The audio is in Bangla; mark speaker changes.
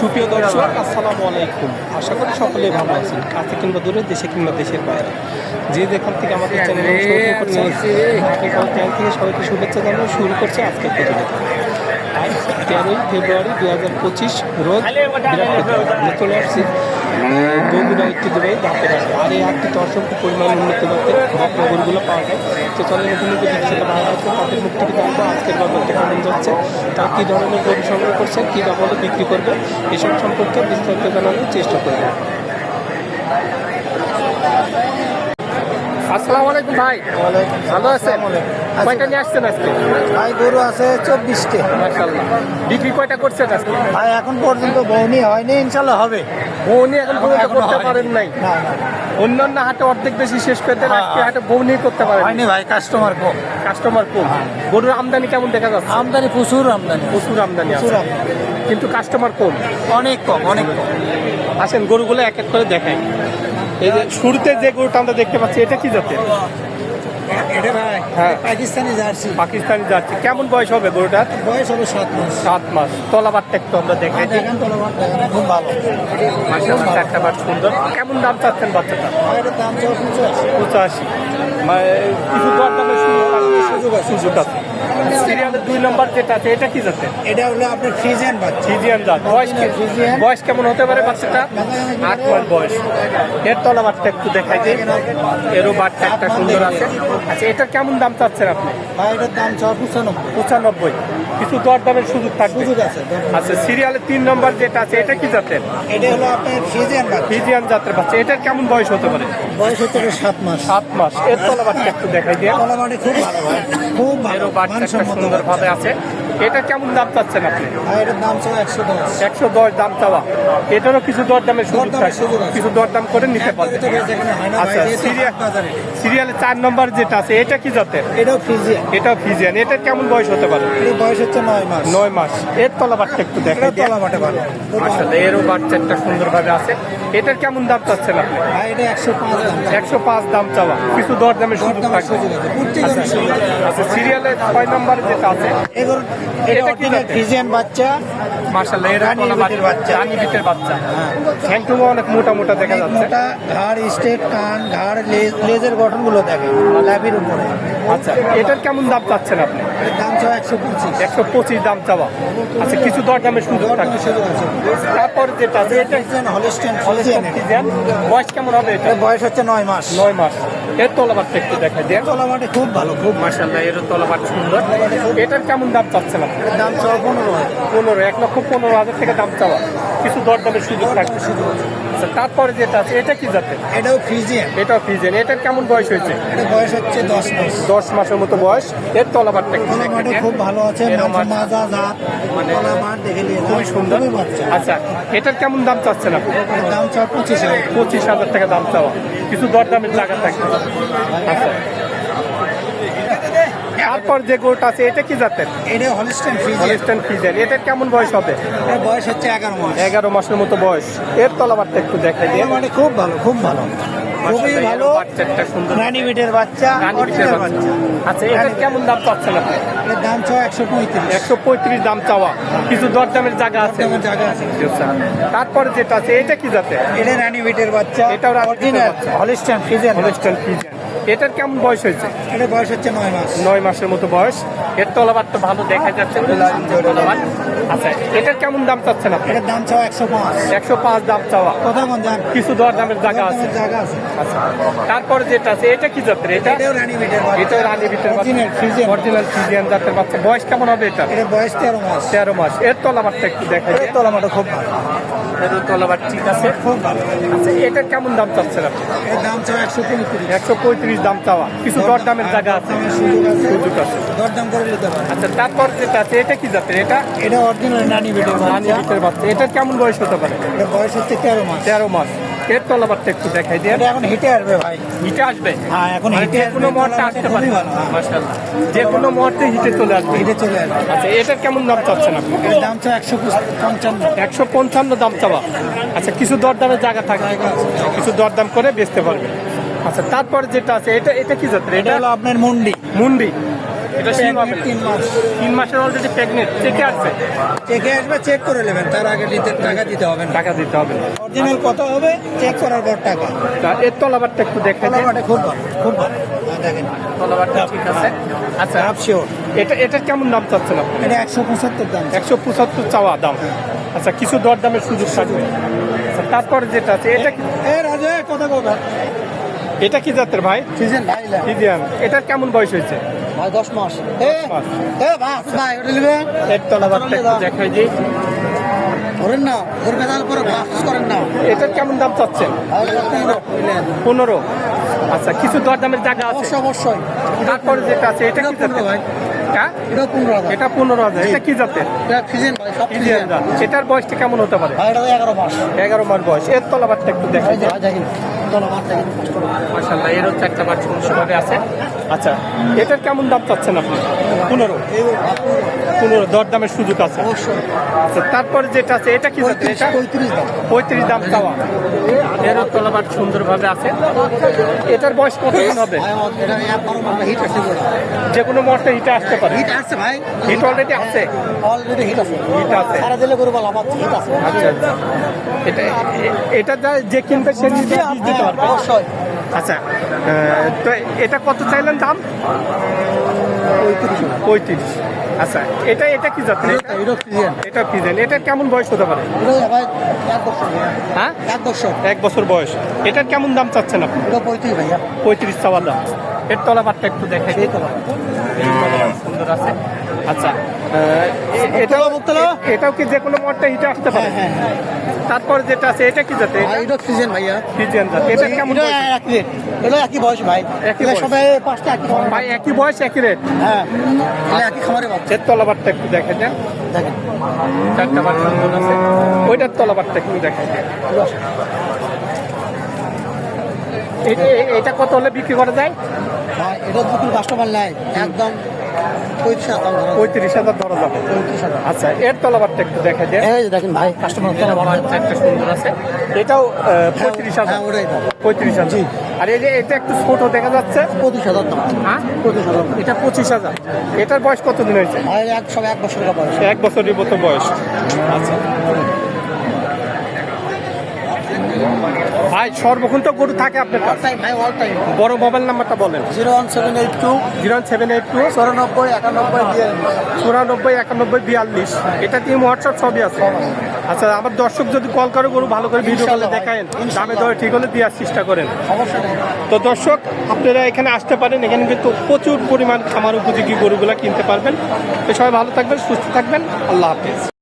Speaker 1: সুপ্রিয় দর্শক আসসালামু আলাইকুম। আশা করি সকলেই ভালো আছেন কাছে কিংবা দূরে দেশে কিংবা দেশের বাইরে। যে যেখান থেকে আমাদের চ্যানেল অনুসরণ করছেন চ্যানেল থেকে সবাইকে শুভেচ্ছা জানানো শুরু করছে আজকের প্রতিবেদন। আজ তেরোই ফেব্রুয়ারি দু হাজার পঁচিশ রোজ। আমরা চলে আসছি। বগুড়া ঐতিহ্যবাহী দাঁতের হাটে আর এই হাটটিতে অসংখ্য পরিমাণ উন্নত জাতের বকনগরগুলো পাওয়া যায়। তো চলে নতুন নতুন বিক্রেতা ভাড়া আছে তাদের মুখ থেকে জানব আজকের বাজারটা কেমন যাচ্ছে। তারা কী ধরনের গরু সংগ্রহ করছে, কী বাবদে বিক্রি করবে, এসব সম্পর্কে বিস্তারিত জানানোর চেষ্টা করবে। আসসালামু আলাইকুম ভাই। ভালো আছেন? কয়টা নিয়ে আসছেন আজকে?
Speaker 2: ভাই গরু আছে চব্বিশটে।
Speaker 1: মাশাআল্লাহ। বিক্রি কয়টা করছেন আজকে?
Speaker 2: ভাই এখন পর্যন্ত বৌনি হয়নি ইনশাল্লাহ হবে।
Speaker 1: বৌনি এখন পর্যন্ত করতে পারেন নাই।
Speaker 2: না
Speaker 1: অন্যান্য হাটে অর্ধেক বেশি শেষ করে দেন
Speaker 2: হ্যাঁ,
Speaker 1: আজকে
Speaker 2: হ্যাঁ।
Speaker 1: হাটে বৌনি করতে পারেন
Speaker 2: হয়নি ভাই কাস্টমার কম।
Speaker 1: কাস্টমার কম। গরুর আমদানি কেমন দেখা যাচ্ছে?
Speaker 2: আমদানি প্রচুর আমদানি।
Speaker 1: প্রচুর আমদানি
Speaker 2: প্রচুর আমদানি।
Speaker 1: কিন্তু কাস্টমার কম।
Speaker 2: অনেক কম অনেক কম।
Speaker 1: আসেন গরুগুলো এক এক করে দেখাই। এই যে শুরুতে যে গরুটা আমরা দেখতে পাচ্ছি এটা কি জাতের? হ্যাঁ।
Speaker 2: পাকিস্তানি জার্সি।
Speaker 1: পাকিস্তানি যাচ্ছে কেমন বয়স হবে গরুটার?
Speaker 2: বয়স হবে সাত মাস।
Speaker 1: সাত মাস। তলাবারটা একটু আমরা দেখাই দিই
Speaker 2: দেখেন তো লোক খুব ভালো।
Speaker 1: একটা বার সুন্দর। কেমন দাম চাচ্ছেন বাচ্চাটা
Speaker 2: দাম চাও পঁচাশি।
Speaker 1: মানে কিছু দর সুযোগ আছে। সুযোগ আছে। সিরিয়ালের দুই নম্বর যেটা আছে এটা কি যাচ্ছে
Speaker 2: এটা হলো আপনার ফ্রিজিয়ান বাচ্চা।
Speaker 1: ফিজিয়ান জাত। বয়স কি-
Speaker 2: ফ্রিজিয়ান।
Speaker 1: বয়স কেমন হতে পারে বাচ্চাটা? আট মাস বয়স। এর তলা বাটটা একটু দেখাই যে এরও বাটটা একটা সুন্দর আছে। আচ্ছা এটা কেমন দাম চাচ্ছেন আপনি?
Speaker 2: ভাই এটার দাম চাও পঁচানব্বই।
Speaker 1: পঁচানব্বই। কিছু দরদামের সুযোগ থাকবে।
Speaker 2: সুযোগ আছে
Speaker 1: আচ্ছা সিরিয়ালের তিন নম্বর যেটা আছে এটা কি জাতের?
Speaker 2: এটা হলো আপনার ফিজিয়ান
Speaker 1: ফিজিয়ান জাতের বাচ্চা। এটার কেমন বয়স হতে পারে?
Speaker 2: বয়স হতে পারে সাত মাস।
Speaker 1: সাত মাস। এর তলা বাচ্চা একটু দেখাই দিয়ে
Speaker 2: কলামাটি খুব ভালো হয়। খুব ভালো
Speaker 1: বাচ্চা সুন্দরভাবে আছে। এটা কেমন দাম চাচ্ছেন আপনি?
Speaker 2: ভাই এটার দাম চাও একশো দশ।
Speaker 1: একশো দশ দাম চাওয়া। এটারও কিছু দর দামের সুযোগ
Speaker 2: দরদামের
Speaker 1: থাকে কিছু দর দাম করে নিতে পারবে।
Speaker 2: এটা বেচা কেনা হয় না ভাই,
Speaker 1: আচ্ছা সিরিয়াল সিরিয়ালে চার নম্বর যেটা আছে এটা কি জাতের?
Speaker 2: এটাও ফ্রিজিয়ান
Speaker 1: এটা ফিজিয়ান। এটার কেমন বয়স হতে পারে?
Speaker 2: বয়স হচ্ছে নয় মাস।
Speaker 1: নয় মাস। এর তলা বাটটা একটু
Speaker 2: এটা
Speaker 1: দেখাই দিয়ে
Speaker 2: তলা মাঠে ভালো
Speaker 1: আসলে এরও বাচ্চাটা সুন্দরভাবে আছে। এটার কেমন দাম চাচ্ছেন আপনি?
Speaker 2: ভাই এটা একশো পাঁচ দাম
Speaker 1: একশো পাঁচ দাম চাওয়া। কিছু দর দামের সুযোগ
Speaker 2: দরদামের সুযোগ সুযোগ আছে।
Speaker 1: আচ্ছা সিরিয়ালে ছয় নম্বর যেটা আছে?
Speaker 2: এগুলো এটা
Speaker 1: কি
Speaker 2: ফ্রিজিয়ান বাচ্চা বাচ্চা। হ্যাঁ।
Speaker 1: অনেক মোটা মোটা দেখা যাচ্ছে।
Speaker 2: মোটা ঘাড় স্টেট কান ঘাড় লেজের গঠনগুলো দেখে ল্যাবির উপরে।
Speaker 1: আচ্ছা এটার কেমন দাম চাচ্ছেন আপনি?
Speaker 2: দাম চাও একশো পঁচিশ।
Speaker 1: একশো পঁচিশ দাম চাওয়া। আচ্ছা কিছু সুযোগ থাকবে তারপর যেটা আছে এটা।
Speaker 2: হলিস্টেন
Speaker 1: বয়স কেমন হবে এটা?
Speaker 2: বয়স হচ্ছে নয় মাস।
Speaker 1: নয় মাস। এর তলাবারটা একটু দেখা দেন।
Speaker 2: তলা মাঠে খুব ভালো খুব
Speaker 1: মাসাল্লাহ এর তলাবার সুন্দর। এটার কেমন দাম চাচ্ছেন আপনি
Speaker 2: দাম চাও পনেরো
Speaker 1: পনেরো এক লক্ষ পনেরো হাজার থেকে দাম চাওয়া। কিছু দর দামের সুযোগ থাকবে আচ্ছা তারপরে যেটা আছে এটা কি জাতের?
Speaker 2: এটাও ফ্রিজিয়ান।
Speaker 1: এটাও ফিজেন এটার কেমন বয়স হয়েছে?
Speaker 2: এটা বয়স হচ্ছে দশ মাস।
Speaker 1: দশ মাসের মতো বয়স। এর তলাবারটা একটু
Speaker 2: তলা
Speaker 1: দেখা
Speaker 2: খুব ভালো আছে মাজা জাত।
Speaker 1: মানে
Speaker 2: তলা দেখে।
Speaker 1: খুবই সুন্দর। আচ্ছা এটার কেমন দাম চাচ্ছেন আপনি?
Speaker 2: দাম চাও পঁচিশ হাজার।
Speaker 1: পঁচিশ হাজার টাকা দাম চাওয়া। কিছু দরদামের জায়গা থাকবে। আচ্ছা তারপর যে গরুটা আছে এটা কি জাতের?
Speaker 2: এটা হলিস্টেন ফ্রিজিয়ান
Speaker 1: হলিস্টেন ফিজেন এটা কেমন বয়স হবে?
Speaker 2: এর বয়স হচ্ছে এগারো মাস।
Speaker 1: এগারো মাসের মতো বয়স। এর তলাবারটা একটু দেখাই দিয়ে
Speaker 2: মানে খুব ভালো খুব ভালো। খুবই ভালো। রানী বিটের বাচ্চা
Speaker 1: আচ্ছা এটার কেমন দাম চাচ্ছেন আপনি?
Speaker 2: এর দাম চাও একশো পঁয়ত্রিশ।
Speaker 1: একশো পঁয়ত্রিশ দাম চাওয়া। কিছু দরদামের জায়গা আছে?
Speaker 2: জায়গা আছে।
Speaker 1: তারপরে যেটা আছে এটা কি জাতের?
Speaker 2: এটা রানী বিটের বাচ্চা
Speaker 1: বিটের
Speaker 2: original. Holstein Friesian
Speaker 1: Holstein Friesian এটার কেমন বয়স হয়েছে?
Speaker 2: এটা বয়স হচ্ছে নয় মাস।
Speaker 1: নয় মাসের মতো বয়স। এর তলাবারটা ভালো দেখা যাচ্ছে তলাবার আচ্ছা এটার কেমন দাম চাচ্ছেন আপনি?
Speaker 2: এটার দাম চাও একশো পাঁচ।
Speaker 1: একশো পাঁচ দাম চাওয়া।
Speaker 2: কথা কোন দাম
Speaker 1: কিছু দর দামের জায়গা আছে?
Speaker 2: জায়গা আছে।
Speaker 1: আচ্ছা তারপরে যেটা আছে এটা কি জাতের? এটা
Speaker 2: এটাও রানী বিটের
Speaker 1: এটাও রানী ভিতরে
Speaker 2: অরিজিনাল ফ্রিজিয়ান
Speaker 1: অরিজিনাল ফিজিয়ান জাতের বাচ্চা। বয়স কেমন হবে এটা
Speaker 2: এটা বয়স তেরো মাস।
Speaker 1: তেরো মাস। এর তলাবারটা একটু দেখা
Speaker 2: এর তলামাটা খুব ভালো।
Speaker 1: এর তলাবার ঠিক আছে?
Speaker 2: খুব ভালো।
Speaker 1: আচ্ছা কেমন দাম চাচ্ছেন আপনি?
Speaker 2: এর দাম চাও একশো পঁয়ত্রিশ।
Speaker 1: একশো পঁয়ত্রিশ দাম চাওয়া। কিছু দর দামের জায়গা আছে?
Speaker 2: সুযোগ আছে।
Speaker 1: সুযোগ আছে।
Speaker 2: দরদাম করে নিতে পারে
Speaker 1: আচ্ছা তারপর যেটা আছে এটা কি জাতের? এটা
Speaker 2: এটা অরিজিনাল বিটের বাচ্চা
Speaker 1: এটার কেমন বয়স হতে পারে?
Speaker 2: এটা বয়স হচ্ছে তেরো মাস।
Speaker 1: তেরো মাস। এর তলাবারটা একটু দেখাই দিয়ে।
Speaker 2: এখন হিটে আসবে ভাই।
Speaker 1: হিটে আসবে?
Speaker 2: হ্যাঁ এখন
Speaker 1: মানে
Speaker 2: হিটে
Speaker 1: কোনো মুহূর্তে আসতে পারে।
Speaker 2: হ্যাঁ।
Speaker 1: মাশাআল্লাহ। যে কোনো মুহূর্তে হিটে চলে আসবে।
Speaker 2: হিটে চলে আসবে।
Speaker 1: আচ্ছা এটার কেমন দাম চাচ্ছেন আপনি?
Speaker 2: এর দাম চাও একশো পঞ্চান্ন।
Speaker 1: একশো পঞ্চান্ন দাম চাওয়া। আচ্ছা কিছু দরদামের জায়গা থাকে। কিছু দরদাম করে বেচতে পারবে আচ্ছা তারপরে যেটা আছে এটা এটা কি
Speaker 2: এটা
Speaker 1: এটা
Speaker 2: হলো আপনার মুন্ডি।
Speaker 1: মুন্ডি। এটা হবে
Speaker 3: তিন মাস।
Speaker 1: তিন মাসের অলরেডি প্রেগনেন্ট চেকে আসবে?
Speaker 3: চেকে আসবে চেক করে নেবেন। তার আগে দিতে টাকা দিতে হবে না।
Speaker 1: টাকা দিতে হবে।
Speaker 3: অরিজিনাল কত হবে? চেক করার পর টাকা।
Speaker 1: এর তলাবারটা একটু
Speaker 3: খুব ভালো খুব ভালো। দেখেন।
Speaker 1: তলাবারটা ঠিক আছে। আচ্ছা।
Speaker 3: হাফ শিওর
Speaker 1: এটা কেমন দাম চাচ্ছেন আপনি?
Speaker 3: এটা একশো পঁচাত্তর দাম।
Speaker 1: একশো পঁচাত্তর চাওয়া দাম। আচ্ছা কিছু দর দামের সুযোগ থাকবে। আচ্ছা, তারপরে যেটা আছে এটা
Speaker 3: কথা কথা
Speaker 1: এটা কি জাতের ভাই?
Speaker 3: সিজন ভাই।
Speaker 1: এটার কেমন বয়স হয়েছে?
Speaker 3: ভাই দশ মাস। ভাই ওটা
Speaker 1: দেখাই দিই।
Speaker 3: ধরেন না বাস করেন না
Speaker 1: এটার কেমন দাম চাচ্ছেন?
Speaker 3: পনেরো,
Speaker 1: আচ্ছা কিছু দর দামের জায়গা আছে?
Speaker 3: অবশ্যই
Speaker 1: তারপরে যেটা আছে এটা কি
Speaker 3: পনেরো ভাই? এটা পনেরো হাজার।
Speaker 1: এটা কি জাতের? এটার বয়সটা কেমন হতে পারে?
Speaker 3: এগারো মাস।
Speaker 1: এগারো মাস বয়স। এর তলাবারটা একটু দেখাই মাসাল্লাহ এরও চারটা আছে। আচ্ছা এটার কেমন দাম চাচ্ছেন আপনি? পনেরো। পনেরো দর দামের সুযোগ আছে। আচ্ছা তারপরে যেটা আছে এটা কি
Speaker 3: পঁয়ত্রিশ দাম।
Speaker 1: পঁয়ত্রিশ দাম চাওয়া। এরও তলাবার সুন্দরভাবে আছে। এটার বয়স কতদিন হবে?
Speaker 3: ভাই আমার এটা এক বারো মাস হিট আছে বলে।
Speaker 1: যে কোনো মুহূর্তে হিটে আসতে পারে।
Speaker 3: হিট আসছে ভাই।
Speaker 1: হিট অলরেডি আছে?
Speaker 3: অলরেডি হিট আছে।
Speaker 1: হিট আছে।
Speaker 3: সারা দিলে করে বলা আমার হিট আছে।
Speaker 1: আচ্ছা আচ্ছা। এটা এটা যে কিনবে সে নিজে বীজ পারবে।
Speaker 3: অবশ্যই।
Speaker 1: আচ্ছা তো এটা কত চাইলেন দাম?
Speaker 3: পঁয়ত্রিশ।
Speaker 1: আচ্ছা এটা এটা কি জাতের এটা?
Speaker 3: এটা সিজন
Speaker 1: এটা কেমন বয়স হতে পারে?
Speaker 3: ভাই এক বছর।
Speaker 1: হ্যাঁ?
Speaker 3: এক বছর।
Speaker 1: এক বছর বয়স। এটার কেমন দাম চাচ্ছেন আপনি?
Speaker 3: পঁয়ত্রিশ ভাইয়া।
Speaker 1: পঁয়ত্রিশ চাওয়া দাম। এর তলাবারটা একটু দেখাই। সুন্দর আছে। আচ্ছা এটাও
Speaker 3: মুক্তলা?
Speaker 1: এটাও কি যে কোনো মোটটা হিটে আসতে পারে?
Speaker 3: হ্যাঁ হ্যাঁ
Speaker 1: তারপর যেটা আছে এটা কি জাতে?
Speaker 3: ভাই এটা সিজন ভাইয়া।
Speaker 1: ফিজিয়ান জাত। এটা কেমন
Speaker 3: রেট এটা একই বয়স ভাই।
Speaker 1: একই।
Speaker 3: সবাই পাঁচটা একই
Speaker 1: ভাই একই বয়স একই রেট
Speaker 3: হ্যাঁ। একই খামারে বাচ্চা।
Speaker 1: এর তলাবারটা একটু দেখে দেন
Speaker 3: দেখেন।
Speaker 1: চারটা সুন্দর আছে? ওইটার তলাবারটা একটু দেখে দেন এ- এ- এটা কত হলে বিক্রি করা যায়?
Speaker 3: এটা যখন কাস্টমার নেয় একদম পঁয়ত্রিশ হাজার যায়।
Speaker 1: পঁয়ত্রিশ হাজার ধরা যাবে।
Speaker 3: পঁয়ত্রিশ হাজার।
Speaker 1: আচ্ছা এর তলাবারটা একটু দেখে দেন।
Speaker 3: এই যে দেখেন ভাই কাস্টমার
Speaker 1: সুন্দর আছে। এটাও পঁয়ত্রিশ হাজার।
Speaker 3: হ্যাঁ ওটাই
Speaker 1: পঁয়ত্রিশ হাজার। আর এই যে এটা একটু ছোট দেখা যাচ্ছে।
Speaker 3: পঁচিশ হাজার দাম
Speaker 1: হ্যাঁ?
Speaker 3: পঁচিশ হাজার।
Speaker 1: এটা পঁচিশ হাজার। এটার বয়স কতদিন হয়েছে?
Speaker 3: ভাই এক সব এক বছর বয়স।
Speaker 1: এক বছরের মতো বয়স। আচ্ছা। ভাই সর্বক্ষণ তো গরু থাকে আপনার কাছে?
Speaker 3: ভাই অল টাইম
Speaker 1: বড় মোবাইল নাম্বারটা বলেন।
Speaker 3: Zero one seven eight two.
Speaker 1: Zero seven eight two.
Speaker 3: চৌরানব্বই একানব্বই
Speaker 1: চুরানব্বই একানব্বই বিয়াল্লিশ। এটা দিয়ে হোয়াটসঅ্যাপ সবই আছে। আচ্ছা আমার দর্শক যদি কল করে গরু ভালো করে ভিডিও কলে
Speaker 3: ভাই,
Speaker 1: দেখায়েন দামে দরে ঠিক হলে দেওয়ার চেষ্টা করেন।
Speaker 3: অবশ্যই
Speaker 1: তো দর্শক আপনারা এখানে আসতে পারেন এখানে কিন্তু প্রচুর পরিমাণ খামার উপযোগী গরুগুলা কিনতে পারবেন। তো সবাই ভালো থাকবেন সুস্থ থাকবেন। আল্লাহ হাফিজ।